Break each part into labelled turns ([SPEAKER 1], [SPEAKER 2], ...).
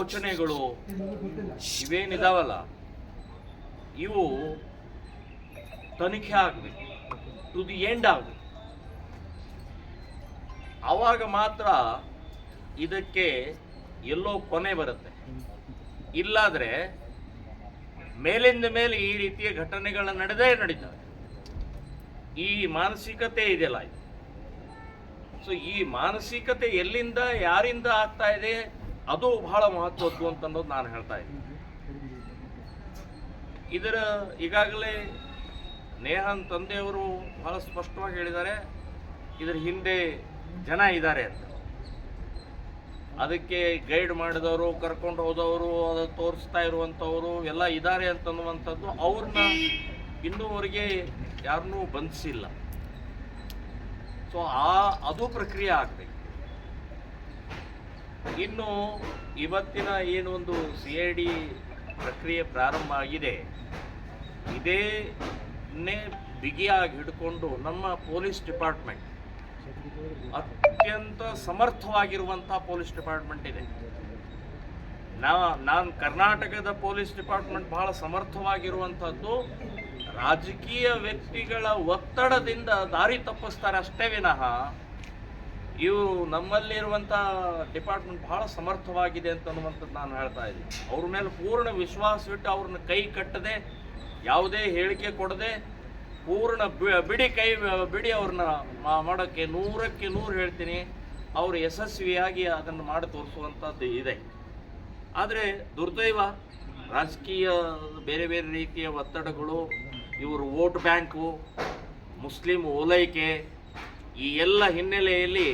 [SPEAKER 1] ಯೋಚನೆಗಳು ಇವೇನಿದಾವಲ್ಲ? ಇವು ತನಿಖೆ ಆಗಬೇಕು ಟು ದಿ ಎಂಡ್ ಆಗಬೇಕು. ಆವಾಗ ಮಾತ್ರ ಇದಕ್ಕೆ ಎಲ್ಲೋ ಕೊನೆ ಬರುತ್ತೆ. ಇಲ್ಲಾದ್ರೆ ಮೇಲಿಂದ ಮೇಲೆ ಈ ರೀತಿಯ ಘಟನೆಗಳು ನಡೆದೇ ನಡೀತವೆ ಈ ಮಾನಸಿಕತೆ ಇದೆಯಲ್ಲ ಇದು. ಸೊ ಈ ಮಾನಸಿಕತೆ ಎಲ್ಲಿಂದ, ಯಾರಿಂದ ಆಗ್ತಾ ಇದೆ? ಅದು ಬಹಳ ಮಹತ್ವದ್ದು ಅಂತ ನಾನು ಹೇಳ್ತಾ ಇದ್ದೀನಿ. ಇದರ ಈಗಾಗಲೇ ನೇಹನ್ ತಂದೆಯವರು ಬಹಳ ಸ್ಪಷ್ಟವಾಗಿ ಹೇಳಿದ್ದಾರೆ, ಇದರ ಹಿಂದೆ ಜನ ಇದ್ದಾರೆ ಅಂತ. ಅದಕ್ಕೆ ಗೈಡ್ ಮಾಡಿದವರು, ಕರ್ಕೊಂಡು ಹೋದವರು, ಅದು ತೋರಿಸ್ತಾ ಇರುವಂಥವರು ಎಲ್ಲ ಇದ್ದಾರೆ ಅಂತನ್ನುವಂಥದ್ದು ಅವ್ರನ್ನ ಇನ್ನೂವರೆಗೆ ಯಾರನ್ನೂ ಬಂಧಿಸಿಲ್ಲ. ಸೊ ಆ, ಅದು ಪ್ರಕ್ರಿಯೆ ಆಗಬೇಕು. ಇನ್ನು ಇವತ್ತಿನ ಏನೊಂದು ಸಿ ಐ ಡಿ ಪ್ರಕ್ರಿಯೆ ಪ್ರಾರಂಭ ಆಗಿದೆ. ಇದೇನೇ ಬಿಗಿಯಾಗಿ ಹಿಡ್ಕೊಂಡು ನಮ್ಮ ಪೊಲೀಸ್ ಡಿಪಾರ್ಟ್ಮೆಂಟ್ ಅತ್ಯಂತ ಸಮರ್ಥವಾಗಿರುವಂಥ ಪೊಲೀಸ್ ಡಿಪಾರ್ಟ್ಮೆಂಟ್ ಇದೆ. ನಾ, ನಾನು ಕರ್ನಾಟಕದ ಪೊಲೀಸ್ ಡಿಪಾರ್ಟ್ಮೆಂಟ್ ಬಹಳ ಸಮರ್ಥವಾಗಿರುವಂಥದ್ದು ರಾಜಕೀಯ ವ್ಯಕ್ತಿಗಳ ಒತ್ತಡದಿಂದ ದಾರಿ ತಪ್ಪಿಸ್ತಾರೆ ಅಷ್ಟೇ ವಿನಃ ಇವು ನಮ್ಮಲ್ಲಿರುವಂಥ ಡಿಪಾರ್ಟ್ಮೆಂಟ್ ಬಹಳ ಸಮರ್ಥವಾಗಿದೆ ಅಂತ ಅನ್ನುವಂಥದ್ದು ನಾನು ಹೇಳ್ತಾ ಇದ್ದೀನಿ. ಅವ್ರ ಮೇಲೆ ಪೂರ್ಣ ವಿಶ್ವಾಸವಿಟ್ಟು ಅವ್ರನ್ನ ಕೈ ಕಟ್ಟದೆ, ಯಾವುದೇ ಹೇಳಿಕೆ ಕೊಡದೆ, ಪೂರ್ಣ ಬಿಡಿ ಕೈ, ಬಿಡಿ ಅವ್ರನ್ನ ಮಾಡೋಕ್ಕೆ ನೂರಕ್ಕೆ ನೂರು ಹೇಳ್ತೀನಿ. ಅವರು ಯಶಸ್ವಿಯಾಗಿ ಅದನ್ನು ಮಾಡಿ ತೋರಿಸುವಂಥದ್ದು ಇದೆ. ಆದರೆ ದುರ್ದೈವ, ರಾಜಕೀಯ ಬೇರೆ ಬೇರೆ ರೀತಿಯ ಒತ್ತಡಗಳು, ಇವರು ವೋಟ್ ಬ್ಯಾಂಕು, ಮುಸ್ಲಿಂ ಓಲೈಕೆ ಈ ಎಲ್ಲ ಹಿನ್ನೆಲೆಯಲ್ಲಿ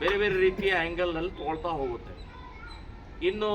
[SPEAKER 1] ಬೇರೆ ಬೇರೆ ರೀತಿಯ ಆ್ಯಂಗಲ್ನಲ್ಲಿ ತೋಳ್ತಾ ಹೋಗುತ್ತೆ. ಇನ್ನು